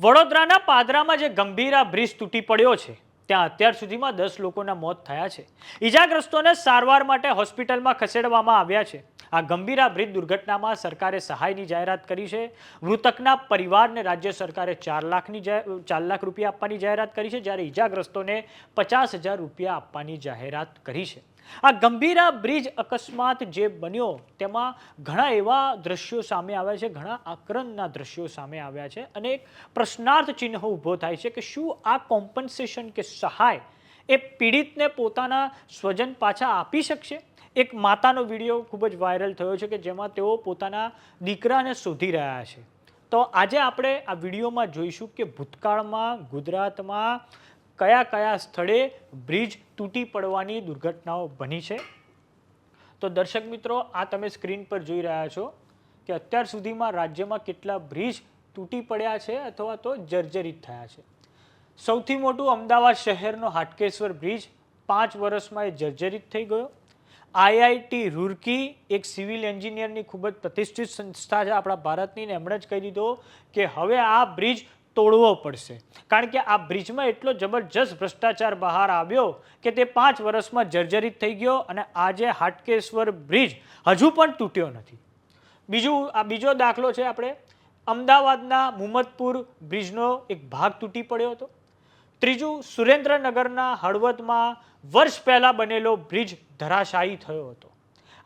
વડોદરાના પાદરામાં જે ગંભીરા બ્રિજ તૂટી પડ્યો છે, ત્યાં અત્યાર સુધીમાં દસ લોકોના મોત થયા છે. ઈજાગ્રસ્તોને સારવાર માટે હોસ્પિટલમાં ખસેડવામાં આવ્યા છે. આ ગંભીરા બ્રિજ દુર્ઘટનામાં સરકારે સહાયની જાહેરાત કરી છે. મૃતકના પરિવારને રાજ્ય સરકારે ચાર લાખની ચાર લાખ રૂપિયા આપવાની જાહેરાત કરી છે, જ્યારે ઈજાગ્રસ્તોને પચાસ હજાર રૂપિયા આપવાની જાહેરાત કરી છે. આ ગંભીરા બ્રિજ અકસ્માત જે બન્યો, તેમાં ઘણા એવા દ્રશ્યો સામે આવ્યા છે, ઘણા આક્રમના દ્રશ્યો સામે આવ્યા છે અને એક પ્રશ્નાર્થ ચિહ્ન ઊભો થાય છે કે શું આ કોમ્પન્સેશન કે સહાય એ પીડિતને પોતાના સ્વજન પાછા આપી શકશે? એક માતાનો વીડિયો ખૂબ જ વાયરલ થયો છે કે જેમાં તેઓ પોતાના દીકરાને શોધી રહ્યા છે. તો આજે આપણે આ વિડીયોમાં જોઈશું કે ભૂતકાળમાં, ગુજરાતમાં કયા કયા સ્થળે બ્રિજ તૂટી પડવાની દુર્ઘટનાઓ બની છે? તો દર્શક મિત્રો, આ તમે સ્ક્રીન પર જોઈ રહ્યા છો કે અત્યાર સુધીમાં રાજ્યમાં કેટલા બ્રિજ તૂટી પડ્યા છે અથવા તો જર્જરિત થયા છે. સૌથી મોટું અમદાવાદ શહેરનો હાટકેશ્વર બ્રિજ પાંચ વર્ષમાં એ જર્જરિત થઈ ગયો. આઈઆઈટી રૂરકી એક સિવિલ એન્જિનિયરની ખૂબ જ પ્રતિષ્ઠિત સંસ્થા છે. આપણા ભારતની ને એમણે જ કહી દીધો કે હવે આ બ્રિજ તોડવો પડશે. કારણ કે આ બ્રિજમાં એટલો જબરજસ્ત ભ્રષ્ટાચાર બહાર આવ્યો કે તે પાંચ વર્ષમાં જર્જરિત થઈ ગયો અને આજે હાટકેશ્વર બ્રિજ હજુ પણ તૂટ્યો નથી. બીજું, આ બીજો દાખલો છે આપણે. અમદાવાદના મુહમ્મદપુર બ્રિજનો એક ભાગ તૂટી પડ્યો હતો. ત્રીજું, સુરેન્દ્રનગરના હળવદમાં વર્ષ પહેલાં બનેલો બ્રિજ ધરાશાયી થયો હતો.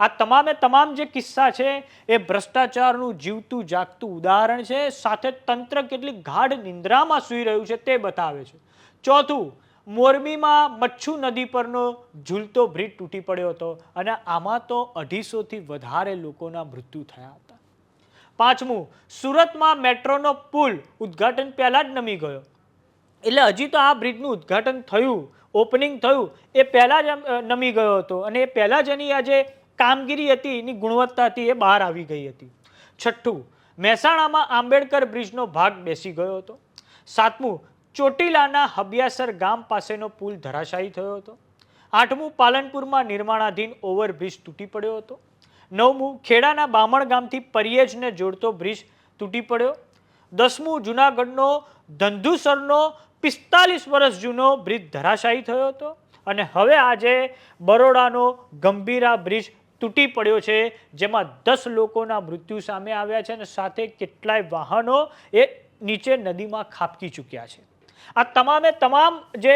આ તમામે તમામ જે કિસ્સા છે, એ ભ્રષ્ટાચારનું જીવતું જાગતું ઉદાહરણ છે. સાથે તંત્ર કેટલી ગાઢ નિંદ્રામાં સૂઈ રહ્યું છે તે બતાવે છે. ચોથું, મોરબીમાં મચ્છુ નદી પરનો ઝૂલતો બ્રિજ તૂટી પડ્યો હતો અને આમાં તો અઢીસોથી વધારે લોકોના મૃત્યુ થયા હતા. પાંચમું, સુરતમાં મેટ્રોનો પુલ ઉદ્ઘાટન પહેલાં જ નમી ગયો. એટલે હજી તો આ બ્રિજનું ઉદ્ઘાટન થયું, ઓપનિંગ થયું, એ પહેલાં જ નમી ગયો હતો અને એ પહેલાં જ એની આ જે કામગીરી હતી, એની ગુણવત્તા હતી, એ બહાર આવી ગઈ હતી. છઠ્ઠું, મહેસાણામાં આંબેડકર બ્રિજનો ભાગ બેસી ગયો હતો. સાતમું, ચોટીલાના હબિયાસર ગામ પાસેનો પુલ ધરાશાયી થયો હતો. આઠમું, પાલનપુરમાં નિર્માણાધીન ઓવરબ્રિજ તૂટી પડ્યો હતો. નવમું, ખેડાના બામણ ગામથી પરિયેજને જોડતો બ્રિજ તૂટી પડ્યો. દસમું, જુનાગઢનો ધંધુસરનો પિસ્તાલીસ વર્ષ જૂનો બ્રિજ ધરાશાયી થયો હતો. અને હવે આજે બરોડાનો ગંભીરા બ્રિજ તૂટી પડ્યો છે. જેમાં દસ લોકોના મૃત્યુ સામે આવ્યા છે અને સાથે કેટલાય વાહનો એ નીચે નદીમાં ખાબકી ચૂક્યા છે. આ તમામે તમામ જે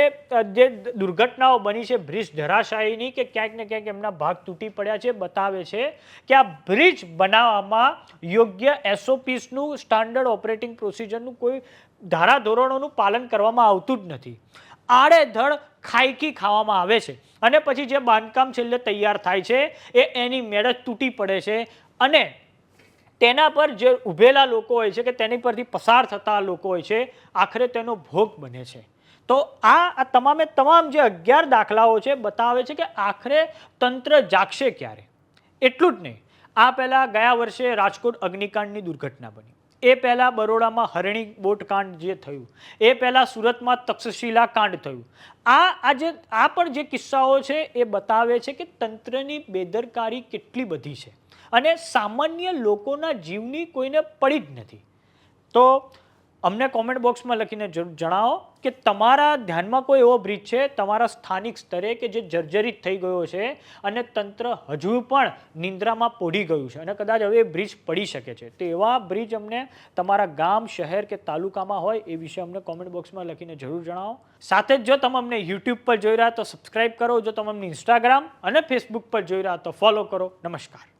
જે દુર્ઘટનાઓ બની છે, બ્રિજ ધરાશાયીની કે ક્યાંક ને ક્યાંક એમના ભાગ તૂટી પડ્યા છે, બતાવે છે કે આ બ્રિજ બનાવવામાં યોગ્ય એસઓપીસનું, સ્ટાન્ડર્ડ ઓપરેટિંગ પ્રોસિજરનું કોઈ ધારાધોરણોનું પાલન કરવામાં આવતું જ નથી. આડેધડ ખાયકી ખાવામાં આવે છે. અને પછી જે બાંધકામ છેલ્લે તૈયાર થાય છે, એ એની મેળ તૂટી પડે છે. અને તેના પર જે ઊભેલા લોકો હોય છે કે તેની પરથી પસાર થતા લોકો હોય છે, આખરે તેનો ભોગ બને છે. તો આ આ તમામે તમામ જે અગિયાર દાખલાઓ છે, બતાવે છે કે આખરે તંત્ર જાગશે ક્યારે? એટલું જ નહીં. આ પહેલાં ગયા વર્ષે રાજકોટ અગ્નિકાંડની દુર્ઘટના બની. એ પહેલાં બરોડામાં હરણી બોટ કાંડ જે થયું, એ પહેલાં સુરતમાં તક્ષશિલા કાંડ થયું. આ આજે, આ પણ જે કિસ્સાઓ છે એ બતાવે છે કે તંત્રની બેદરકારી કેટલી બધી છે. અને સામાન્ય લોકોના જીવની કોઈને પડી જ નથી. તો અમને કોમેન્ટ બોક્સમાં લખીને જણાવો કે તમારા ધ્યાનમાં કોઈ એવો બ્રિજ છે? તમારા સ્થાનિક સ્તરે કે જે જર્જરિત થઈ ગયો છે અને તંત્ર હજુ પણ નિંદ્રામાં પોઢી ગયું છે અને કદાચ હવે એ બ્રિજ પડી શકે છે. તો એવા બ્રિજ અમને તમારા ગામ, શહેર કે તાલુકામાં હોય એ વિશે અમને કોમેન્ટ બોક્સમાં લખીને જરૂર જણાવો. સાથે જ જો તમે અમને યુટ્યુબ પર જોઈ રહ્યા તો સબસ્ક્રાઈબ કરો. જો તમે અમને ઇન્સ્ટાગ્રામ અને ફેસબુક પર જોઈ રહ્યા તો ફોલો કરો. નમસ્કાર.